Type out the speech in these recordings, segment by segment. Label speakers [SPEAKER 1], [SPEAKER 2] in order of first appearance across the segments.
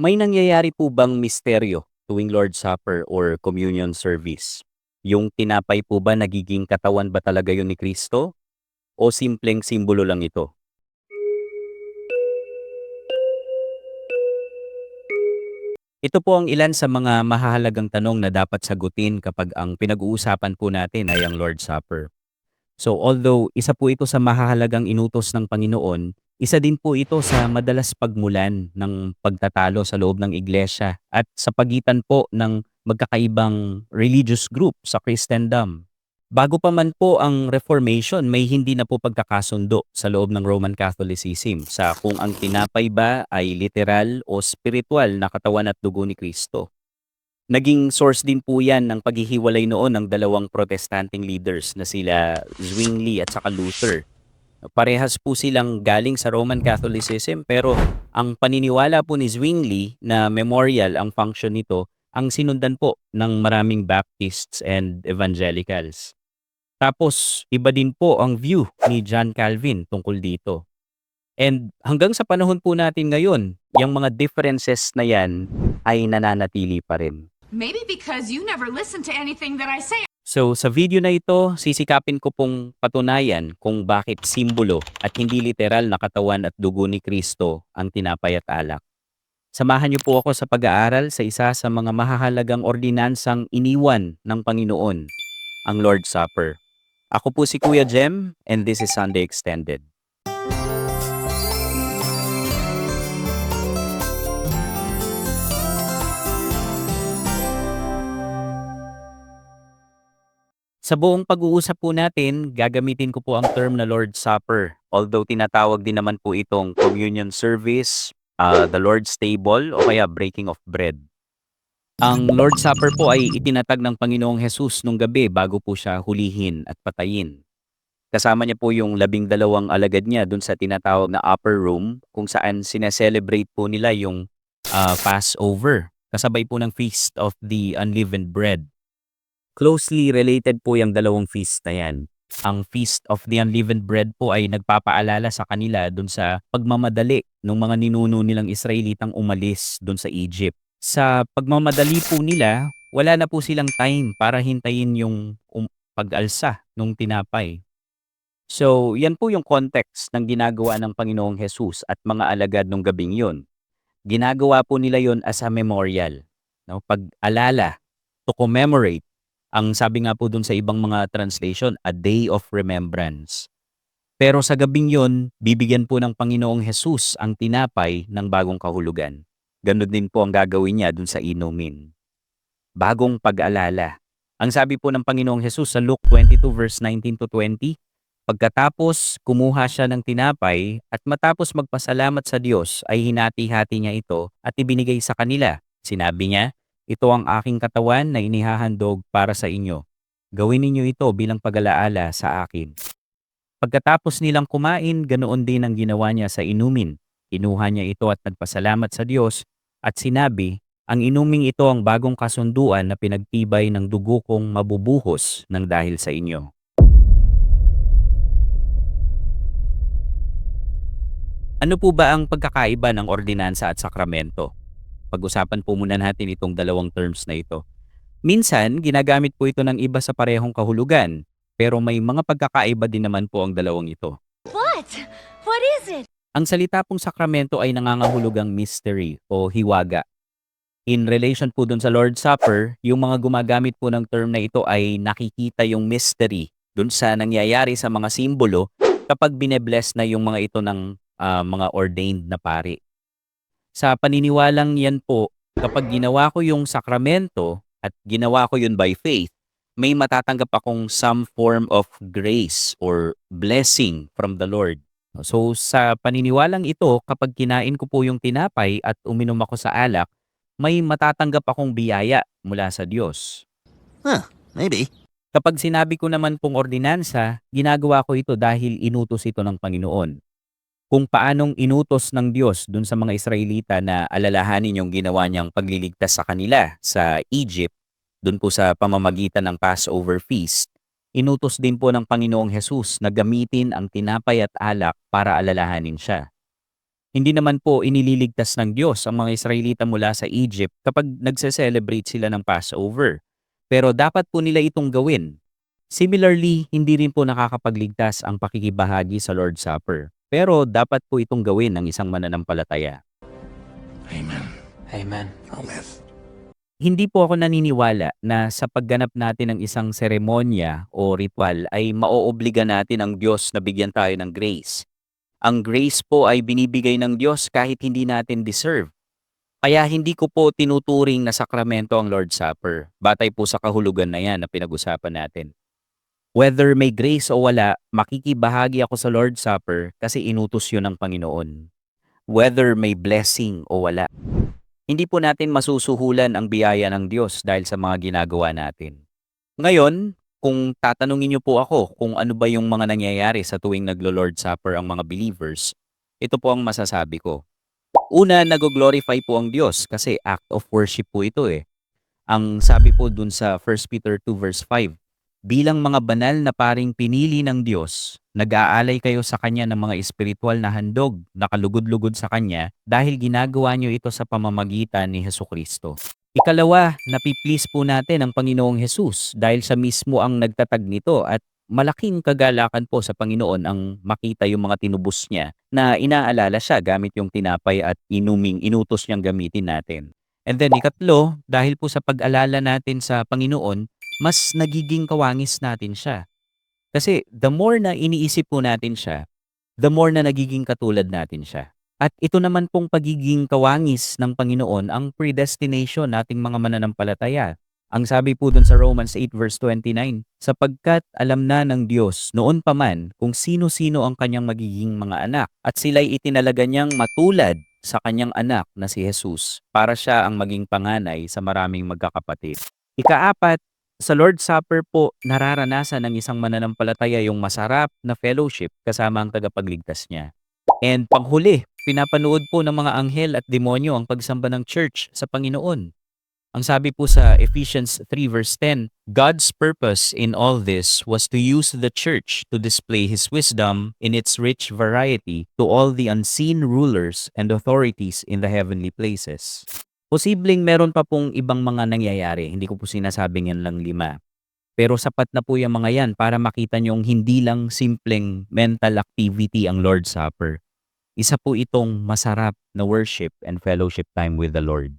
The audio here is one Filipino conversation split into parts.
[SPEAKER 1] May nangyayari po bang misteryo tuwing Lord's Supper or Communion Service? Yung tinapay po ba nagiging katawan ba talaga yun ni Kristo? O simpleng simbolo lang ito? Ito po ang ilan sa mga mahahalagang tanong na dapat sagutin kapag ang pinag-uusapan po natin ay ang Lord's Supper. So although isa po ito sa mahahalagang inutos ng Panginoon, isa din po ito sa madalas pagmulan ng pagtatalo sa loob ng iglesia at sa pagitan po ng magkakaibang religious group sa Christendom. Bago pa man po ang Reformation, may hindi na po pagkakasundo sa loob ng Roman Catholicism sa kung ang tinapay ba ay literal o spiritual na katawan at dugo ni Kristo. Naging source din po yan ng paghihiwalay noon ng dalawang protestanting leaders na sila Zwingli at saka Luther. Parehas po silang galing sa Roman Catholicism pero ang paniniwala po ni Zwingli na memorial ang function nito ang sinundan po ng maraming Baptists and Evangelicals. Tapos iba din po ang view ni John Calvin tungkol dito. And hanggang sa panahon po natin ngayon, yung mga differences na yan ay nananatili pa rin.
[SPEAKER 2] Maybe because you never listen to anything that I say.
[SPEAKER 1] So sa video na ito, sisikapin ko pong patunayan kung bakit simbolo at hindi literal na katawan at dugo ni Kristo ang tinapay at alak. Samahan niyo po ako sa pag-aaral sa isa sa mga mahahalagang ordinansang iniwan ng Panginoon, ang Lord's Supper. Ako po si Kuya Jem and this is Sunday Extended. Sa buong pag-uusap po natin, gagamitin ko po ang term na Lord's Supper. Although tinatawag din naman po itong communion service, uh, the Lord's table o kaya breaking of bread. Ang Lord's Supper po ay itinatag ng Panginoong Hesus nung gabi bago po siya hulihin at patayin. Kasama niya po yung labing dalawang alagad niya dun sa tinatawag na upper room kung saan sineselebrate po nila yung uh, Passover. Kasabay po ng Feast of the Unleavened Bread. Closely related po yung dalawang feast na yan. Ang Feast of the Unleavened Bread po ay nagpapaalala sa kanila dun sa pagmamadali ng mga ninuno nilang Israelitang umalis dun sa Egypt. Sa pagmamadali po nila, wala na po silang time para hintayin yung um, pag-alsa nung tinapay. So, yan po yung context ng ginagawa ng Panginoong Jesus at mga alagad nung gabing yun. Ginagawa po nila yon as a memorial. No? Pag-alala, to commemorate ang sabi nga po dun sa ibang mga translation, a day of remembrance. Pero sa gabing yon, bibigyan po ng Panginoong Jesus ang tinapay ng bagong kahulugan. Ganon din po ang gagawin niya dun sa inumin. Bagong pag-alala. Ang sabi po ng Panginoong Jesus sa Luke 22 verse 19 to 20, Pagkatapos kumuha siya ng tinapay at matapos magpasalamat sa Diyos ay hinati-hati niya ito at ibinigay sa kanila. Sinabi niya, ito ang aking katawan na inihahandog para sa inyo. Gawin ninyo ito bilang pag-alaala sa akin. Pagkatapos nilang kumain, ganoon din ang ginawa niya sa inumin. Kinuha niya ito at nagpasalamat sa Diyos at sinabi, ang inuming ito ang bagong kasunduan na pinagtibay ng dugo kong mabubuhos ng dahil sa inyo. Ano po ba ang pagkakaiba ng ordinansa at sakramento? Pag-usapan po muna natin itong dalawang terms na ito. Minsan, ginagamit po ito ng iba sa parehong kahulugan, pero may mga pagkakaiba din naman po ang dalawang ito.
[SPEAKER 3] What? What is it?
[SPEAKER 1] Ang salita pong sakramento ay nangangahulugang mystery o hiwaga. In relation po dun sa Lord's Supper, yung mga gumagamit po ng term na ito ay nakikita yung mystery dun sa nangyayari sa mga simbolo kapag binebless na yung mga ito ng ah, mga ordained na pari. Sa paniniwalang yan po, kapag ginawa ko yung sakramento at ginawa ko yun by faith, may matatanggap akong some form of grace or blessing from the Lord. So sa paniniwalang ito, kapag kinain ko po yung tinapay at uminom ako sa alak, may matatanggap akong biyaya mula sa Diyos.
[SPEAKER 4] Maybe.
[SPEAKER 1] Kapag sinabi ko naman pong ordinansa, ginagawa ko ito dahil inutos ito ng Panginoon. Kung paanong inutos ng Diyos dun sa mga Israelita na alalahanin yung ginawa niyang pagliligtas sa kanila sa Egypt, dun po sa pamamagitan ng Passover feast, inutos din po ng Panginoong Jesus na gamitin ang tinapay at alak para alalahanin siya. Hindi naman po inililigtas ng Diyos ang mga Israelita mula sa Egypt kapag nagse-celebrate sila ng Passover. Pero dapat po nila itong gawin. Similarly, hindi rin po nakakapagligtas ang pakikibahagi sa Lord's Supper. Pero dapat po itong gawin ng isang mananampalataya.
[SPEAKER 4] Amen.
[SPEAKER 5] Amen.
[SPEAKER 4] Amen.
[SPEAKER 1] Hindi po ako naniniwala na sa pagganap natin ng isang seremonya o ritual ay maoobliga natin ang Diyos na bigyan tayo ng grace. Ang grace po ay binibigay ng Diyos kahit hindi natin deserve. Kaya hindi ko po tinuturing na sakramento ang Lord's Supper. Batay po sa kahulugan na yan na pinag-usapan natin. Whether may grace o wala, makikibahagi ako sa Lord's Supper kasi inutos yun ng Panginoon. Whether may blessing o wala. Hindi po natin masusuhulan ang biyaya ng Diyos dahil sa mga ginagawa natin. Ngayon, kung tatanungin niyo po ako kung ano ba yung mga nangyayari sa tuwing naglo-Lord Supper ang mga believers, ito po ang masasabi ko. Una, nag-glorify po ang Diyos kasi act of worship po ito eh. Ang sabi po dun sa 1 Peter 2 verse 5, Bilang mga banal na paring pinili ng Diyos, nag-aalay kayo sa Kanya ng mga espiritual na handog na kalugod-lugod sa Kanya dahil ginagawa niyo ito sa pamamagitan ni Heso Kristo. Ikalawa, napiplease po natin ang Panginoong Hesus dahil sa mismo ang nagtatag nito at malaking kagalakan po sa Panginoon ang makita yung mga tinubos niya na inaalala siya gamit yung tinapay at inuming inutos niyang gamitin natin. And then ikatlo, dahil po sa pag-alala natin sa Panginoon, mas nagiging kawangis natin siya. Kasi the more na iniisip po natin siya, the more na nagiging katulad natin siya. At ito naman pong pagiging kawangis ng Panginoon ang predestination nating mga mananampalataya. Ang sabi po dun sa Romans 8 verse 29, sapagkat alam na ng Diyos noon pa man kung sino-sino ang kanyang magiging mga anak at sila'y itinalaga niyang matulad sa kanyang anak na si Jesus para siya ang maging panganay sa maraming magkakapatid. Ikaapat, sa Lord's Supper po, nararanasan ng isang mananampalataya yung masarap na fellowship kasama ang tagapagligtas niya. And panghuli, pinapanood po ng mga anghel at demonyo ang pagsamba ng church sa Panginoon. Ang sabi po sa Ephesians 3 verse 10, God's purpose in all this was to use the church to display His wisdom in its rich variety to all the unseen rulers and authorities in the heavenly places. Posibleng meron pa pong ibang mga nangyayari, hindi ko po sinasabing yan lang lima. Pero sapat na po yung mga yan para makita nyong hindi lang simpleng mental activity ang Lord's Supper. Isa po itong masarap na worship and fellowship time with the Lord.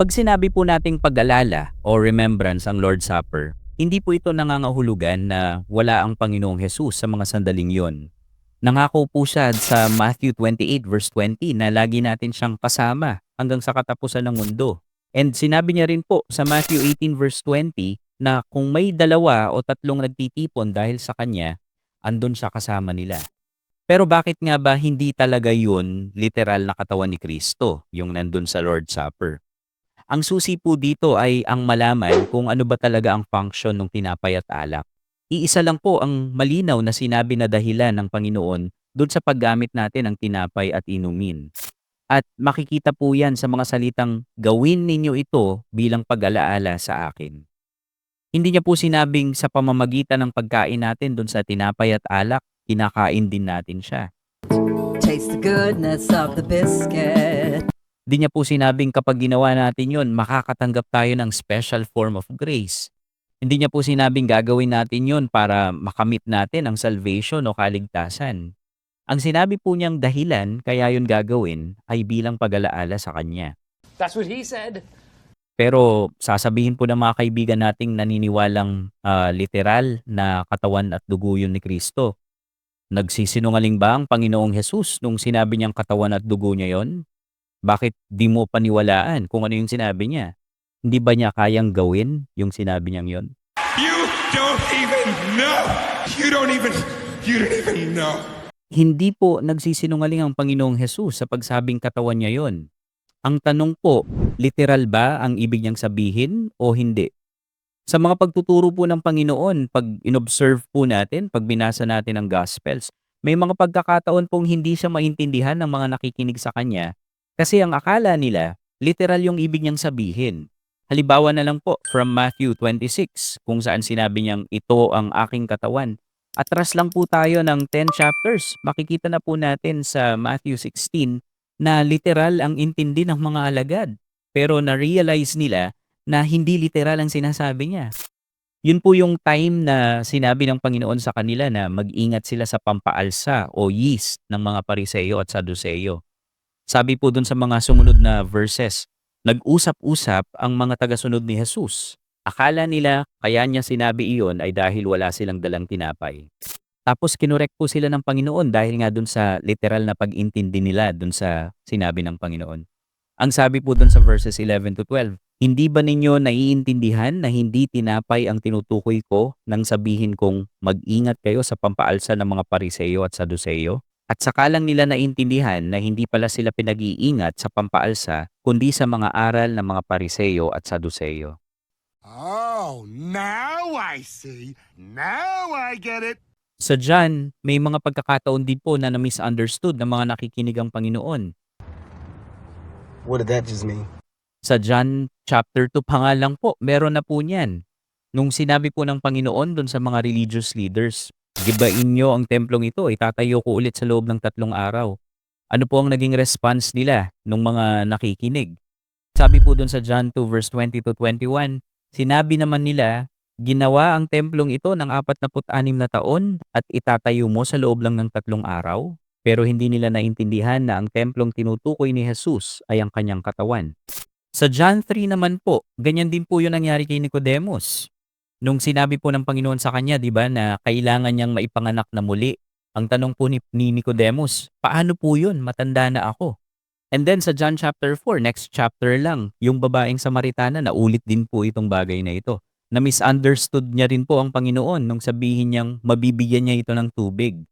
[SPEAKER 1] Pag sinabi po nating pag-alala o remembrance ang Lord's Supper, hindi po ito nangangahulugan na wala ang Panginoong Hesus sa mga sandaling yon. Nangako po siya sa Matthew 28 verse 20 na lagi natin siyang kasama hanggang sa katapusan ng mundo. And sinabi niya rin po sa Matthew 18 verse 20 na kung may dalawa o tatlong nagtitipon dahil sa kanya, andun siya kasama nila. Pero bakit nga ba hindi talaga yun literal na katawan ni Kristo, yung nandun sa Lord's Supper? Ang susi po dito ay ang malaman kung ano ba talaga ang function ng tinapay at alak. Iisa lang po ang malinaw na sinabi na dahilan ng Panginoon doon sa paggamit natin ng tinapay at inumin. At makikita po yan sa mga salitang gawin ninyo ito bilang pag-alaala sa akin. Hindi niya po sinabing sa pamamagitan ng pagkain natin doon sa tinapay at alak, kinakain din natin siya.
[SPEAKER 6] Taste the goodness of the biscuit.
[SPEAKER 1] Di niya po sinabing kapag ginawa natin yon, makakatanggap tayo ng special form of grace. Hindi niya po sinabing gagawin natin yon para makamit natin ang salvation o kaligtasan. Ang sinabi po niyang dahilan kaya yon gagawin ay bilang pag-alaala sa Kanya.
[SPEAKER 5] That's what he said.
[SPEAKER 1] Pero sasabihin po ng mga kaibigan nating naniniwalang ah, literal na katawan at dugo yun ni Kristo. Nagsisinungaling ba ang Panginoong Hesus nung sinabi niyang katawan at dugo niya yon? Bakit di mo paniwalaan kung ano yung sinabi niya? Hindi ba niya kayang gawin yung sinabi niyang yon?
[SPEAKER 4] You don't even know. You don't even. You don't even know.
[SPEAKER 1] Hindi po nagsisinungaling ang Panginoong Hesus sa pagsabing katawan niya yon. Ang tanong po, literal ba ang ibig niyang sabihin o hindi? Sa mga pagtuturo po ng Panginoon, pag inobserve po natin, pag binasa natin ang Gospels, may mga pagkakataon pong hindi siya maintindihan ng mga nakikinig sa Kanya kasi ang akala nila, literal yung ibig niyang sabihin. Halimbawa na lang po from Matthew 26 kung saan sinabi niyang ito ang aking katawan. Atras lang po tayo ng 10 chapters. Makikita na po natin sa Matthew 16 na literal ang intindi ng mga alagad. Pero na-realize nila na hindi literal ang sinasabi niya. Yun po yung time na sinabi ng Panginoon sa kanila na mag-ingat sila sa pampaalsa o yeast ng mga pariseyo at saduseyo. Sabi po dun sa mga sumunod na verses, nag-usap-usap ang mga tagasunod ni Jesus. Akala nila kaya niya sinabi iyon ay dahil wala silang dalang tinapay. Tapos kinorek po sila ng Panginoon dahil nga dun sa literal na pag-intindi nila dun sa sinabi ng Panginoon. Ang sabi po dun sa verses 11 to 12, Hindi ba ninyo naiintindihan na hindi tinapay ang tinutukoy ko nang sabihin kong mag-ingat kayo sa pampaalsa ng mga pariseyo at saduseyo? At saka lang nila naintindihan na hindi pala sila pinag-iingat sa pampaalsa kundi sa mga aral ng mga pariseyo at saduseyo.
[SPEAKER 4] Oh, now I see. Now I get it.
[SPEAKER 1] Sa John, may mga pagkakataon din po na na-misunderstood ng mga nakikinig ang Panginoon.
[SPEAKER 7] What did that just mean?
[SPEAKER 1] Sa John chapter 2 pa nga lang po, meron na po niyan. Nung sinabi po ng Panginoon doon sa mga religious leaders, Gibain nyo ang templong ito, itatayo ko ulit sa loob ng tatlong araw. Ano po ang naging response nila nung mga nakikinig? Sabi po doon sa John 2 verse 20 to 21, sinabi naman nila, ginawa ang templong ito ng 46 na taon at itatayo mo sa loob lang ng tatlong araw? Pero hindi nila naintindihan na ang templong tinutukoy ni Jesus ay ang kanyang katawan. Sa John 3 naman po, ganyan din po yung nangyari kay Nicodemus. Nung sinabi po ng Panginoon sa kanya, di ba, na kailangan niyang maipanganak na muli, ang tanong po ni, ni Nicodemus, paano po yun? Matanda na ako. And then sa John chapter 4, next chapter lang, yung babaeng Samaritana, naulit din po itong bagay na ito. Na misunderstood niya rin po ang Panginoon nung sabihin niyang mabibigyan niya ito ng tubig.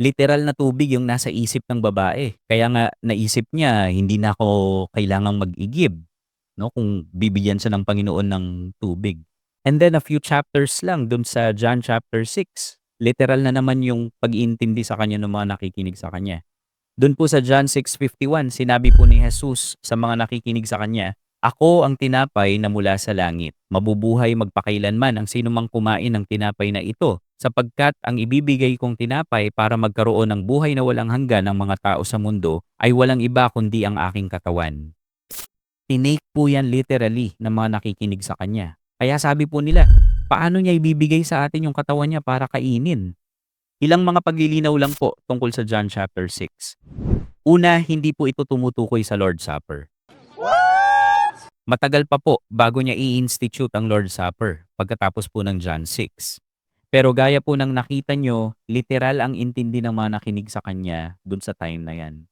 [SPEAKER 1] Literal na tubig yung nasa isip ng babae. Kaya nga naisip niya, hindi na ako kailangang mag-igib no, kung bibigyan siya ng Panginoon ng tubig. And then a few chapters lang dun sa John chapter 6. Literal na naman yung pag-iintindi sa kanya ng mga nakikinig sa kanya. Dun po sa John 6.51, sinabi po ni Jesus sa mga nakikinig sa kanya, Ako ang tinapay na mula sa langit. Mabubuhay magpakailanman ang sinumang kumain ng tinapay na ito, sapagkat ang ibibigay kong tinapay para magkaroon ng buhay na walang hanggan ng mga tao sa mundo ay walang iba kundi ang aking katawan. Tinake po yan literally ng mga nakikinig sa kanya. Kaya sabi po nila, paano niya ibibigay sa atin yung katawan niya para kainin? Ilang mga paglilinaw lang po tungkol sa John chapter 6. Una, hindi po ito tumutukoy sa Lord's Supper. Matagal pa po bago niya i-institute ang Lord's Supper pagkatapos po ng John 6. Pero gaya po ng nakita nyo, literal ang intindi ng mga nakinig sa kanya dun sa time na yan.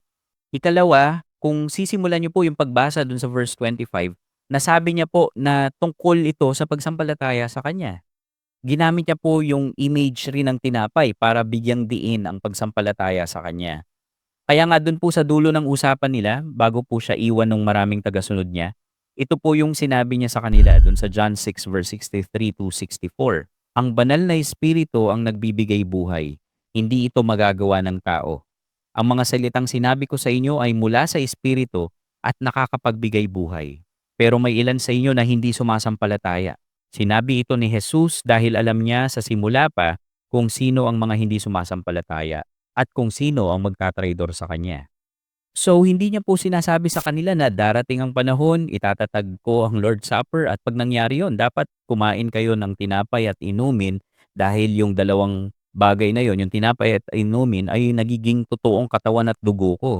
[SPEAKER 1] Ikalawa, kung sisimulan niyo po yung pagbasa dun sa verse 25, nasabi niya po na tungkol ito sa pagsampalataya sa kanya. Ginamit niya po yung image rin ng tinapay para bigyang diin ang pagsampalataya sa kanya. Kaya nga dun po sa dulo ng usapan nila, bago po siya iwan ng maraming tagasunod niya, ito po yung sinabi niya sa kanila dun sa John 6 verse 63 to 64. Ang banal na espiritu ang nagbibigay buhay, hindi ito magagawa ng tao. Ang mga salitang sinabi ko sa inyo ay mula sa espiritu at nakakapagbigay buhay. Pero may ilan sa inyo na hindi sumasampalataya. Sinabi ito ni Jesus dahil alam niya sa simula pa kung sino ang mga hindi sumasampalataya at kung sino ang magtatraidor sa kanya. So hindi niya po sinasabi sa kanila na darating ang panahon, itatatag ko ang Lord's Supper at pag nangyari yon, dapat kumain kayo ng tinapay at inumin dahil yung dalawang bagay na yon, yung tinapay at inumin ay nagiging totoong katawan at dugo ko.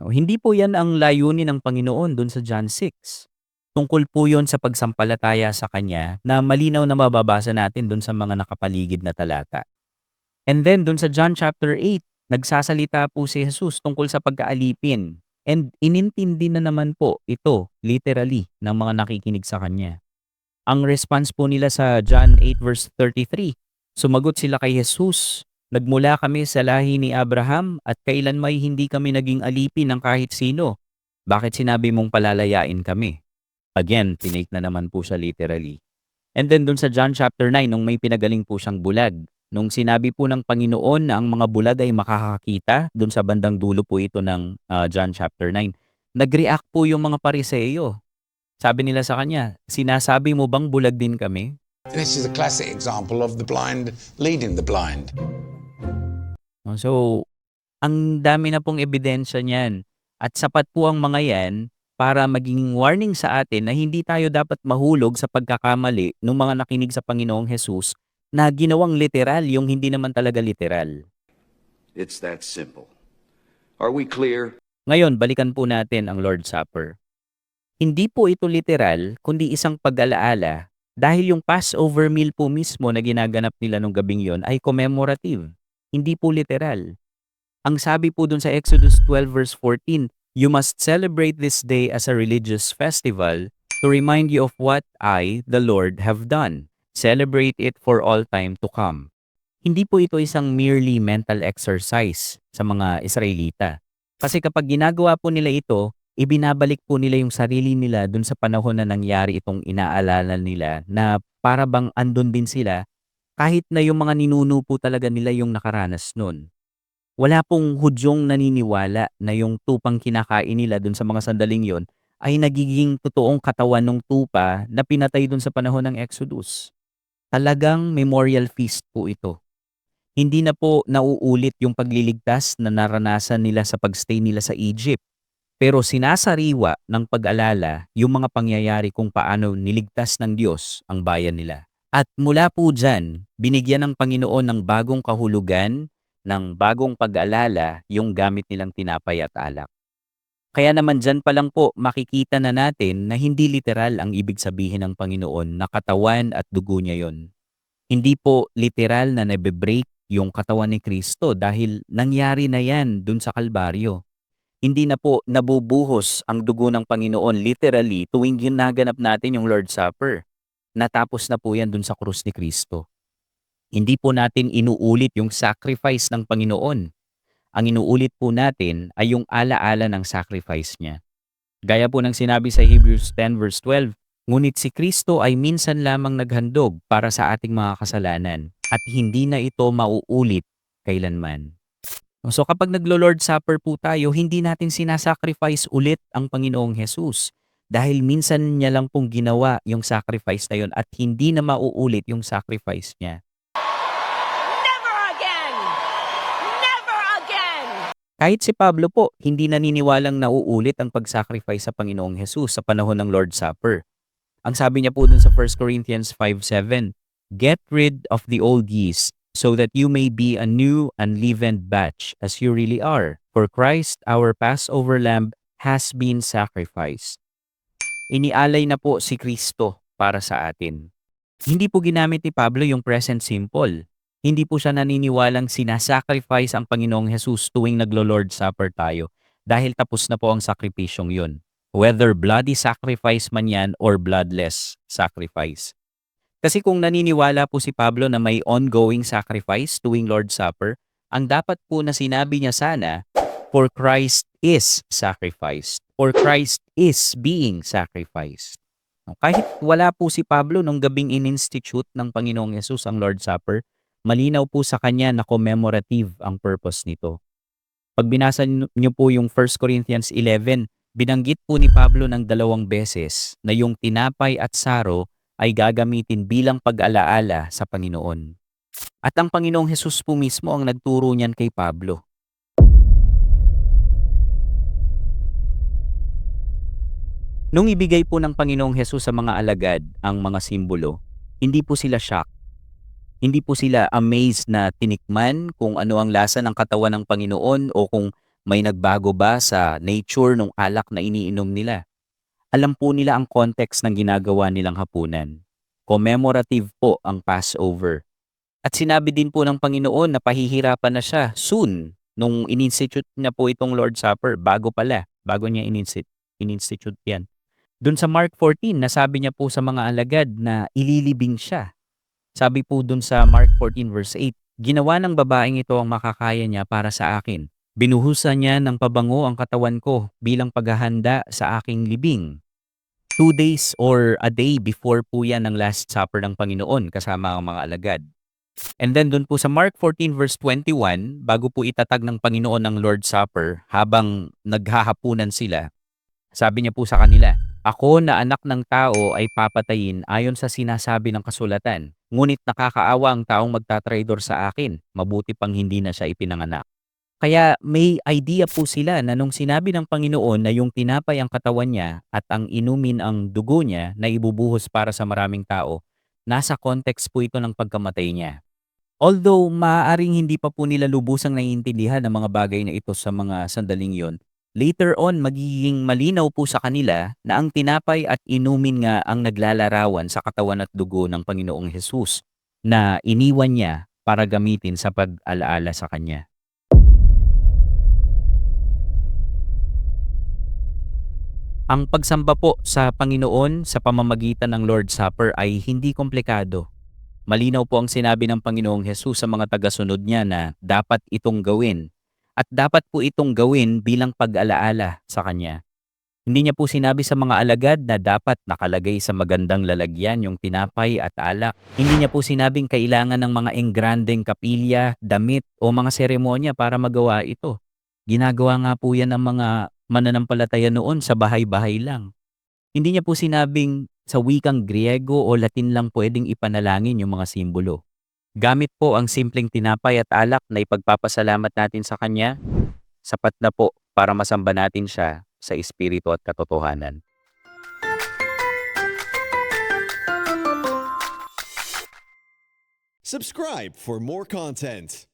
[SPEAKER 1] No, hindi po yan ang layunin ng Panginoon dun sa John 6. Tungkol po yon sa pagsampalataya sa Kanya na malinaw na mababasa natin dun sa mga nakapaligid na talata. And then dun sa John chapter 8, nagsasalita po si Jesus tungkol sa pagkaalipin. And inintindi na naman po ito, literally, ng mga nakikinig sa Kanya. Ang response po nila sa John 8 verse 33, sumagot sila kay Jesus, Nagmula kami sa lahi ni Abraham at kailanmay hindi kami naging alipin ng kahit sino. Bakit sinabi mong palalayain kami? Again, tinake na naman po siya literally. And then dun sa John chapter 9, nung may pinagaling po siyang bulag, nung sinabi po ng Panginoon na ang mga bulag ay makakakita, dun sa bandang dulo po ito ng ah, John chapter 9, nag-react po yung mga pariseyo. Sabi nila sa kanya, sinasabi mo bang bulag din kami?
[SPEAKER 8] This is a classic example of the blind leading the blind.
[SPEAKER 1] So, ang dami na pong ebidensya niyan at sapat po ang mga yan para maging warning sa atin na hindi tayo dapat mahulog sa pagkakamali ng mga nakinig sa Panginoong Hesus na ginawang literal yung hindi naman talaga literal.
[SPEAKER 9] It's that simple. Are we clear?
[SPEAKER 1] Ngayon, balikan po natin ang Lord's Supper. Hindi po ito literal, kundi isang pag-alaala dahil yung Passover meal po mismo na ginaganap nila nung gabing yon ay commemorative, hindi po literal. Ang sabi po dun sa Exodus 12 verse 14, You must celebrate this day as a religious festival to remind you of what I, the Lord, have done. Celebrate it for all time to come. Hindi po ito isang merely mental exercise sa mga Israelita. Kasi kapag ginagawa po nila ito, ibinabalik po nila yung sarili nila dun sa panahon na nangyari itong inaalala nila na para bang andun din sila kahit na yung mga ninuno po talaga nila yung nakaranas nun. Wala pong hudyong naniniwala na yung tupang kinakain nila dun sa mga sandaling yon ay nagiging totoong katawan ng tupa na pinatay dun sa panahon ng Exodus. Talagang memorial feast po ito. Hindi na po nauulit yung pagliligtas na naranasan nila sa pagstay nila sa Egypt. Pero sinasariwa ng pag-alala yung mga pangyayari kung paano niligtas ng Diyos ang bayan nila. At mula po dyan, binigyan ng Panginoon ng bagong kahulugan, ng bagong pag-alala yung gamit nilang tinapay at alak. Kaya naman dyan pa lang po makikita na natin na hindi literal ang ibig sabihin ng Panginoon na katawan at dugo niya yon. Hindi po literal na nabe-break yung katawan ni Kristo dahil nangyari na yan dun sa Kalbaryo. Hindi na po nabubuhos ang dugo ng Panginoon literally tuwing ginaganap natin yung Lord's Supper. Natapos na po yan dun sa krus ni Kristo. Hindi po natin inuulit yung sacrifice ng Panginoon. Ang inuulit po natin ay yung alaala ng sacrifice niya. Gaya po ng sinabi sa Hebrews 10 verse 12, Ngunit si Kristo ay minsan lamang naghandog para sa ating mga kasalanan at hindi na ito mauulit kailanman. So kapag naglo-Lord Supper po tayo, hindi natin sinasacrifice ulit ang Panginoong Jesus dahil minsan niya lang pong ginawa yung sacrifice na yun at hindi na mauulit yung sacrifice niya.
[SPEAKER 3] Never again! Never again!
[SPEAKER 1] Kahit si Pablo po, hindi naniniwalang nauulit ang pag-sacrifice sa Panginoong Jesus sa panahon ng Lord's Supper. Ang sabi niya po dun sa 1 Corinthians 5.7, Get rid of the old yeast, so that you may be a new unleavened batch as you really are. For Christ, our Passover lamb, has been sacrificed. Inialay na po si Kristo para sa atin. Hindi po ginamit ni Pablo yung present simple. Hindi po siya naniniwalang sinasacrifice ang Panginoong Jesus tuwing naglo-Lord Supper tayo dahil tapos na po ang sakripisyong yun. Whether bloody sacrifice man yan or bloodless sacrifice. Kasi kung naniniwala po si Pablo na may ongoing sacrifice tuwing Lord Supper, ang dapat po na sinabi niya sana, for Christ is sacrificed or Christ is being sacrificed. Kahit wala po si Pablo nung gabing in-institute ng Panginoong Yesus ang Lord Supper, malinaw po sa kanya na commemorative ang purpose nito. Pag binasa niyo po yung 1 Corinthians 11, binanggit po ni Pablo ng dalawang beses na yung tinapay at saro ay gagamitin bilang pag-alaala sa Panginoon. At ang Panginoong Hesus po mismo ang nagturo niyan kay Pablo. Nung ibigay po ng Panginoong Hesus sa mga alagad ang mga simbolo, hindi po sila shock. Hindi po sila amazed na tinikman kung ano ang lasa ng katawan ng Panginoon o kung may nagbago ba sa nature ng alak na iniinom nila. Alam po nila ang context ng ginagawa nilang hapunan. Commemorative po ang Passover. At sinabi din po ng Panginoon na pahihirapan na siya soon nung in-institute niya po itong Lord's Supper bago pala, bago niya in-institute, in-institute yan. Doon sa Mark 14, nasabi niya po sa mga alagad na ililibing siya. Sabi po doon sa Mark 14 verse 8, Ginawa ng babaeng ito ang makakaya niya para sa akin. Binuhusan niya ng pabango ang katawan ko bilang paghahanda sa aking libing. Two days or a day before po yan ang Last Supper ng Panginoon kasama ang mga alagad. And then doon po sa Mark 14 verse 21, bago po itatag ng Panginoon ang Lord's Supper habang naghahapunan sila, sabi niya po sa kanila, Ako na anak ng tao ay papatayin ayon sa sinasabi ng kasulatan. Ngunit nakakaawa ang taong magtatraidor sa akin. Mabuti pang hindi na siya ipinanganak. Kaya may idea po sila na nung sinabi ng Panginoon na yung tinapay ang katawan niya at ang inumin ang dugo niya na ibubuhos para sa maraming tao, nasa context po ito ng pagkamatay niya. Although maaaring hindi pa po nila lubusang naiintindihan ang mga bagay na ito sa mga sandaling yon, later on magiging malinaw po sa kanila na ang tinapay at inumin nga ang naglalarawan sa katawan at dugo ng Panginoong Hesus na iniwan niya para gamitin sa pag-alaala sa Kanya. Ang pagsamba po sa Panginoon sa pamamagitan ng Lord's Supper ay hindi komplikado. Malinaw po ang sinabi ng Panginoong Hesus sa mga tagasunod niya na dapat itong gawin at dapat po itong gawin bilang pag-alaala sa Kanya. Hindi niya po sinabi sa mga alagad na dapat nakalagay sa magandang lalagyan yung tinapay at alak. Hindi niya po sinabing kailangan ng mga engrandeng kapilya, damit o mga seremonya para magawa ito. Ginagawa nga po yan ng mga mananampalataya noon sa bahay-bahay lang. Hindi niya po sinabing sa wikang Griego o Latin lang pwedeng ipanalangin yung mga simbolo. Gamit po ang simpleng tinapay at alak na ipagpapasalamat natin sa Kanya, sapat na po para masamba natin siya sa espiritu at katotohanan.
[SPEAKER 10] Subscribe for more content.